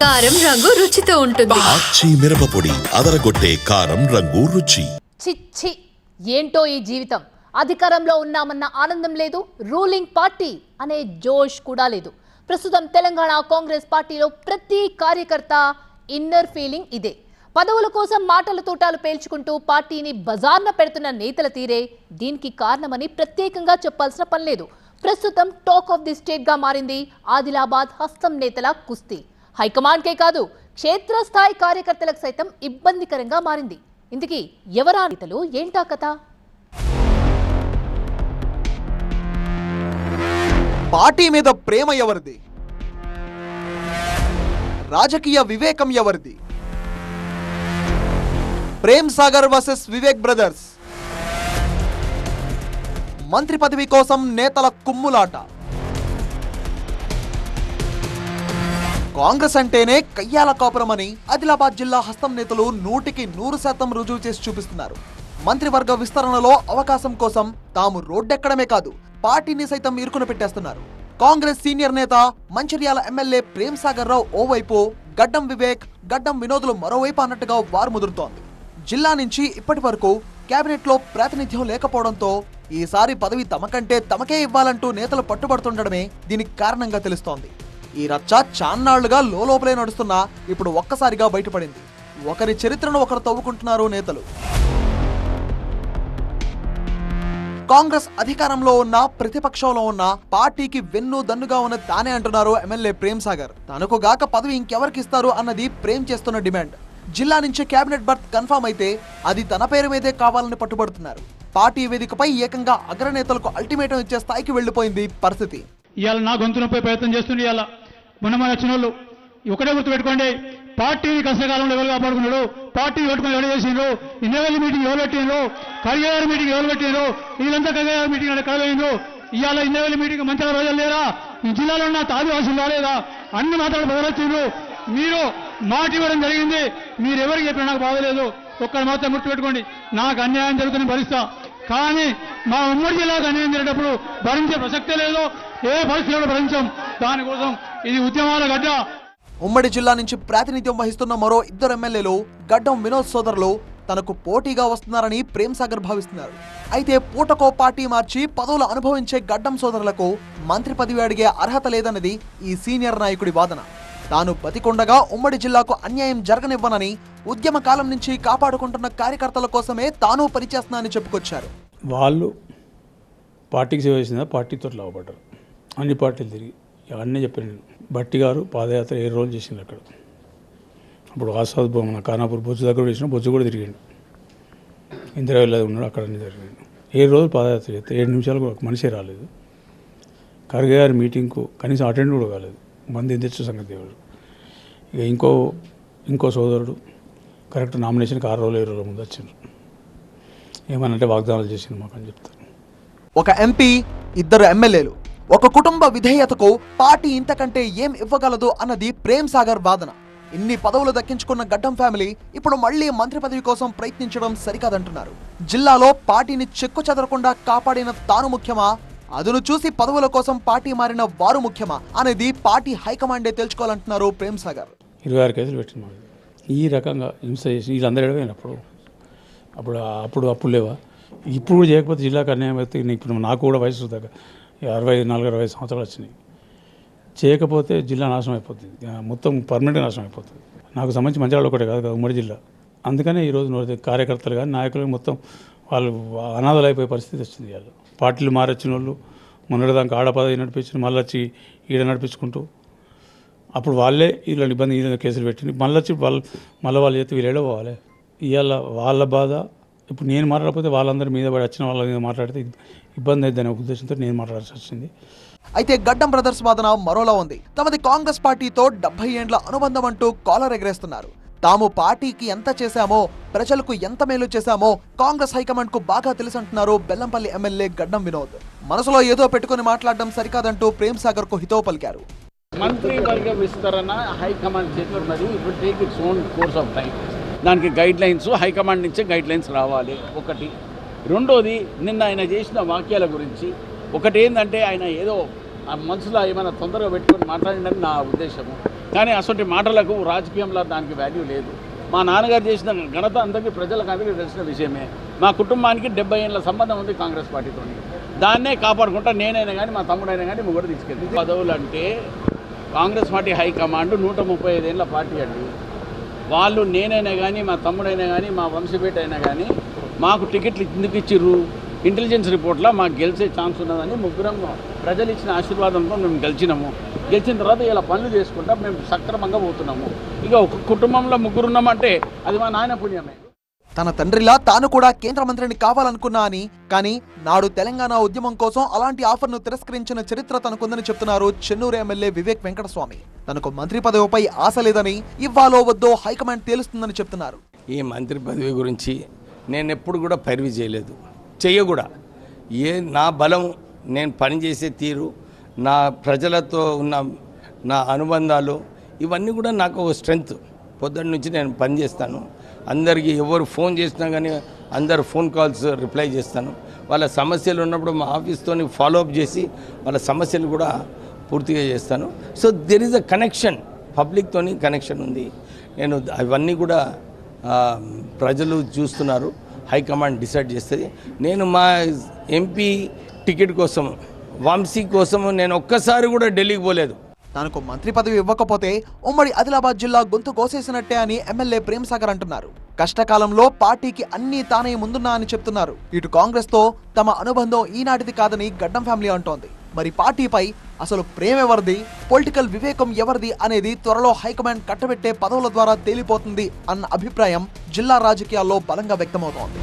కారం రంగు రుచితో ఉంటుంది. ఆచి మిరపపొడి అదరగొట్టే కారం రంగు రుచి. చిచ్చి ఏంటో ఈ జీవితం? అధికారంలో ఉన్నామన్న ఆనందం లేదు రూలింగ్ పార్టీ అనే జోష్ కూడా లేదు. ప్రస్తుతం తెలంగాణ కాంగ్రెస్ పార్టీలో ప్రతి కార్యకర్త ఇన్నర్ ఫీలింగ్ ఇదే. పదవుల కోసం మాటల తూటాలు పేల్చుకుంటూ పార్టీని బజార్న పెడుతున్న నేతల తీరే దీనికి కారణమని ప్రత్యేకంగా చెప్పాల్సిన పని లేదు. ప్రస్తుతం టాక్ ఆఫ్ ది స్టేట్గా మారింది ఆదిలాబాద్ హస్తం నేతల కుస్తీ. హైకమాండ్కే కాదు క్షేత్రస్థాయి కార్యకర్తలకు సైతం ఇబ్బందికరంగా మారింది. ఇందుకీ ఎవరా నేతలు? ఏంటా కథ? పార్టీ మీద ప్రేమ ఎవరిది? రాజకీయ వివేకం ఎవరిది? Prem Sagar versus Vivek brothers. మంత్రి పదవి కోసం నేతల కుమ్ములాట. కాంగ్రెస్ అంటేనే కయ్యాల కాపురమని ఆదిలాబాద్ జిల్లా హస్తం నేతలు నూటికి నూరు శాతం రుజువు చేసి చూపిస్తున్నారు. మంత్రివర్గ విస్తరణలో అవకాశం కోసం తాము రోడ్డెక్కడమే కాదు పార్టీని సైతం ఇరుకున పెట్టేస్తున్నారు. కాంగ్రెస్ సీనియర్ నేత మంచిర్యాల ఎమ్మెల్యే ప్రేమ్ సాగర్ రావు ఓవైపు గడ్డం వివేక్ గడ్డం వినోదులు మరోవైపు అన్నట్టుగా వారు ముదురుతోంది. జిల్లా నుంచి ఇప్పటి వరకు కేబినెట్లో ప్రాతినిధ్యం లేకపోవడంతో ఈసారి పదవి తమకంటే తమకే ఇవ్వాలంటూ నేతలు పట్టుబడుతుండడమే దీనికి కారణంగా తెలుస్తోంది. ఈ రచ్చ చాన్నాళ్ళుగా లోపలే నడుస్తున్నా ఇప్పుడు ఒక్కసారిగా బయటపడింది. ఒకరి చరిత్రను ఒకరు తవ్వుకుంటున్నారు నేతలు. కాంగ్రెస్ అధికారంలో ఉన్న ప్రతిపక్షంలో ఉన్న పార్టీకి వెన్ను దన్నుగా ఉన్న తానే అంటున్నారు ఎమ్మెల్యే ప్రేమ్ సాగర్. తనకు గాక పదవి ఇంకెవరికి ఇస్తారు అన్నది ప్రేమ్ చేస్తున్న డిమాండ్. జిల్లా నుంచి కేబినెట్ బర్త్ కన్ఫర్మ్ అయితే అది తన పేరు మీదే కావాలని పట్టుబడుతున్నారు. పార్టీ వేదికపై ఏకంగా అగ్రనేతలకు అల్టిమేటం ఇచ్చే స్థాయికి వెళ్ళిపోయింది పరిస్థితి. ఇవాళ నా గొంతు నొప్పి ప్రయత్నం చేస్తుండే ఇవాళ. మొన్న మన వచ్చిన వాళ్ళు ఒకటే గుర్తుపెట్టుకోండి పార్టీని కష్టకాలంలో ఎవరు కాపాడుకున్నాడు పార్టీని పెట్టుకుని ఎవరు చేసిండ్రు ఇన్నవేలి మీటింగ్ ఎవరు పెట్టిండ్రు కరిగారు మీటింగ్ ఎవరు పెట్టిండ్రు వీళ్ళంతా కరిగారు మీటింగ్ అంటే కలవైండ్రు ఇవాళ ఇన్నవేలి మీటింగ్ మంచిగా రోజులు లేరా? ఈ జిల్లాలో ఉన్న ఆదివాసులు రాలేదా? అన్ని మాత్రం బదలొచ్చిండ్రు. మీరు మాట ఇవ్వడం జరిగింది. మీరు ఎవరికి చెప్పినా నాకు బాధలేదు ఒక్కరు మాత్రం గుర్తుపెట్టుకోండి నాకు అన్యాయం జరుగుతుంది భరిస్తా. కానీ మా ఉమ్మడి జిల్లాకు అన్యాయం జరిగేటప్పుడు భరించే ప్రసక్తే లేదు. ఏ పరిస్థితుల్లో భరించాం? దానికోసం ఇది ఉద్యమాల గడ్డ. ఉమ్మడి జిల్లా నుంచి ప్రాతినిధ్యం వహిస్తున్న మరో ఇద్దరు ఎమ్మెల్యేలు గడ్డం వినోద్ సోదరులు తనకు పోటీగా వస్తున్నారని ప్రేమ్ సాగర్ భావిస్తున్నారు. అయితే పూటకో పార్టీ మార్చి పదవులు అనుభవించే గడ్డం సోదరులకు మంత్రి పదవి అడిగే అర్హత లేదన్నది ఈ సీనియర్ నాయకుడి వాదన. తాను బతికొండగా ఉమ్మడి జిల్లాకు అన్యాయం జరగనివ్వనని ఉద్యమ కాలం నుంచి కాపాడుకుంటున్న కార్యకర్తల కోసమే తాను పనిచేస్తున్నానని చెప్పుకొచ్చారు. వాళ్ళు పార్టీకి సేవ చేసిన పార్టీతో లాభపడ్డారు. అన్ని పార్టీలు తిరిగి అన్నీ చెప్పాను నేను. భట్టి గారు పాదయాత్ర ఏ రోజు చేసింది అక్కడ? అప్పుడు ఆసాద్ బొమ్మ ఖానాపూర్ బొజ్జు దగ్గర కూడా చేసిన బొజ్జు కూడా తిరిగిండు. ఇందిరావిల్లా ఉన్నాడు అక్కడ అన్ని జరిగిండు. ఏ రోజు పాదయాత్ర చేస్తే ఏడు నిమిషాలు కూడా ఒక మనిషే రాలేదు. ఖర్గే గారి మీటింగ్కు కనీసం అటెండ్ కూడా కాలేదు. మంది ఏం తెచ్చు సంగతి దేవుడు ఇక ఇంకో ఇంకో సోదరుడు కరెక్ట్ నామినేషన్కి ఆరు రోజులు ఏడు రోజుల ముందు వచ్చిండ్రు ఏమనంటే వాగ్దానాలు చేసింది మాకు అని చెప్తారు. ఒక ఎంపీ ఇద్దరు ఎమ్మెల్యేలు. ఒక కుటుంబ విధేయతకు పార్టీ ఇంతకంటే ఏం ఇవ్వగలదు అన్నది ప్రేమ్ సాగర్ వాదన. ఇన్ని పదవులు దక్కించుకున్న గడ్డం ఫ్యామిలీ ఇప్పుడు మళ్ళీ మంత్రి పదవి కోసం ప్రయత్నించడం సరికాదంటున్నారు. జిల్లాలో పార్టీని చెక్కు చెదరకుండా కాపాడిన తాను ముఖ్యమా? అదును చూసి పదవుల కోసం పార్టీ మారిన వారు ముఖ్యమా? అనేది పార్టీ హైకమాండే తెలుసుకోవాలంటున్నారు ప్రేమ్ సాగర్. ఇరవై ఆరు కేసులు పెట్టిన ఈ రకంగా హింస చేసి వీళ్ళందరూ అప్పుడు. అప్పుడు అప్పుడు అప్పుడు లేవా? ఇప్పుడు చేయకపోతే జిల్లాకు అన్యాయం అయితే ఇప్పుడు నాకు కూడా వయసు దగ్గర అరవై నాలుగు అరవై సంవత్సరాలు వచ్చినాయి. చేయకపోతే జిల్లా నాశనం అయిపోతుంది. మొత్తం పర్మనెంట్ నాశనం అయిపోతుంది. నాకు సంబంధించి మంచిర్యాల ఒకటే కాదు కదా ఉమ్మడి జిల్లా. అందుకనే ఈరోజు కార్యకర్తలు కానీ నాయకులు మొత్తం వాళ్ళు అనాథలు అయిపోయే పరిస్థితి వచ్చింది వాళ్ళు పార్టీలు మారొచ్చిన వాళ్ళు మొన్నటిదాకా ఆడపద పదవి నడిపించిన మళ్ళీ వచ్చి ఈడ నడిపించుకుంటూ అప్పుడు వాళ్ళే వీళ్ళని ఇబ్బంది వీళ్ళని కేసులు పెట్టింది మళ్ళీ వచ్చి వాళ్ళు మళ్ళీ వాళ్ళు చేస్తే వీళ్ళు పోవాలి. ఇవాళ వాళ్ళ బాధ ఇప్పుడు నేను మాట్లాడకపోతే వాళ్ళందరి మీద పడి వచ్చిన వాళ్ళ మీద మాట్లాడితే ఇబ్బంది అవుతుందనే ఉద్దేశంతో నేను మాట్లాడాల్సి వచ్చింది. అయితే గడ్డం బ్రదర్స్ వాదన మరోలా ఉంది. తమది కాంగ్రెస్ పార్టీతో డెబ్బై ఏండ్ల అనుబంధం అంటూ కాలర్ ఎగరేస్తున్నారు. తాము పార్టీకి ఎంత చేశామో ప్రజలకు ఎంత మేలు చేశామో కాంగ్రెస్ హైకమాండ్కు బాగా తెలుసంటున్నారు బెల్లంపల్లి ఎమ్మెల్యే గడ్డం వినోద్. మనసులో ఏదో పెట్టుకుని మాట్లాడడం సరికాదంటూ ప్రేమ్ సాగర్కు హితవు పలికారు. మంత్రివర్గ విస్తరణ హైకమాండ్ చేతిలో ఉన్నది ఇప్పుడు take its own course of time దానికి గైడ్ లైన్స్ హైకమాండ్ నుంచే గైడ్ లైన్స్ రావాలి. ఒకటి. రెండోది నిన్న ఆయన చేసిన వాక్యాల గురించి. ఒకటి ఏంటంటే ఆయన ఏదో ఆ మనసులో ఏమైనా తొందరగా పెట్టుకొని మాట్లాడిందని నా ఉద్దేశము. కానీ అసలు మాటలకు రాజకీయంలో దానికి వాల్యూ లేదు. మా నాన్నగారు చేసిన ఘనత అందరికీ ప్రజలకు అందరికీ తెలిసిన విషయమే. మా కుటుంబానికి డెబ్బై ఏళ్ళ సంబంధం ఉంది కాంగ్రెస్ పార్టీతో దాన్నే కాపాడుకుంటా నేనైనా కానీ మా తమ్ముడైనా కానీ ముగ్గురు తీసుకెళ్ళి పదవులు అంటే కాంగ్రెస్ పార్టీ హైకమాండ్ నూట ముప్పై ఐదేళ్ళ పార్టీ అండి. వాళ్ళు నేనైనా కానీ మా తమ్ముడైనా కానీ మా వంశపేట అయినా కానీ మాకు టికెట్లు ఎందుకు ఇచ్చిర్రు? ఇంటెలిజెన్స్ రిపోర్ట్లో మాకు గెలిచే ఛాన్స్ ఉన్నదని ముగ్గురం ప్రజలు ఇచ్చిన ఆశీర్వాదంతో మేము గెలిచినాము. గెలిచిన తర్వాత ఇలా పనులు చేసుకుంటా మేము సక్రమంగా పోతున్నాము. ఇక ఒక కుటుంబంలో ముగ్గురు ఉన్నామంటే అది మా నాయన పుణ్యమే. తన తండ్రిలా తాను కూడా కేంద్ర మంత్రిని కావాలనుకున్నా అని కానీ నాడు తెలంగాణ ఉద్యమం కోసం అలాంటి ఆఫర్ను తిరస్కరించిన చరిత్ర తనకుందని చెప్తున్నారు చెన్నూరు ఎమ్మెల్యే వివేక్ వెంకటస్వామి. తనకు మంత్రి పదవిపై ఆశ లేదని ఇవ్వాలో వద్దో హైకమాండ్ తేలుస్తుందని చెప్తున్నారు. ఈ మంత్రి పదవి గురించి నేను ఎప్పుడు కూడా పరివి చేయలేదు. చెయ్యకూడా ఏ నా బలం నేను పనిచేసే తీరు నా ప్రజలతో ఉన్న నా అనుబంధాలు ఇవన్నీ కూడా నాకు ఒక స్ట్రెంగ్త్. పొద్దున్న నుంచి నేను పనిచేస్తాను అందరికీ ఎవరు ఫోన్ చేసినా కానీ అందరు ఫోన్ కాల్స్ రిప్లై చేస్తాను. వాళ్ళ సమస్యలు ఉన్నప్పుడు మా ఆఫీస్తో ఫాలోఅప్ చేసి వాళ్ళ సమస్యలు కూడా పూర్తిగా చేస్తాను. So there is a connection పబ్లిక్తో connection ఉంది. నేను అవన్నీ కూడా ప్రజలు చూస్తున్నారు. హైకమాండ్ డిసైడ్ చేస్తుంది. నేను మా ఎంపీ టికెట్ కోసం వంశీ కోసం నేను ఒక్కసారి కూడా ఢిల్లీకి పోలేదు. తనకు మంత్రి పదవి ఇవ్వకపోతే ఉమ్మడి ఆదిలాబాద్ జిల్లా గొంతు కోసేసినట్టే అని ఎమ్మెల్యే ప్రేమ్ సాగర్ అంటున్నారు. కష్టకాలంలో పార్టీకి అన్ని తానే ముందున్నా అని చెప్తున్నారు. ఇటు కాంగ్రెస్తో తమ అనుబంధం ఈనాటిది కాదని గడ్డం ఫ్యామిలీ అంటోంది. మరి పార్టీపై అసలు ప్రేమ ఎవరిది? పొలిటికల్ వివేకం ఎవరిది అనేది త్వరలో హైకమాండ్ కట్టబెట్టే పదవుల ద్వారా తేలిపోతుంది అన్న అభిప్రాయం జిల్లా రాజకీయాల్లో బలంగా వ్యక్తమవుతోంది.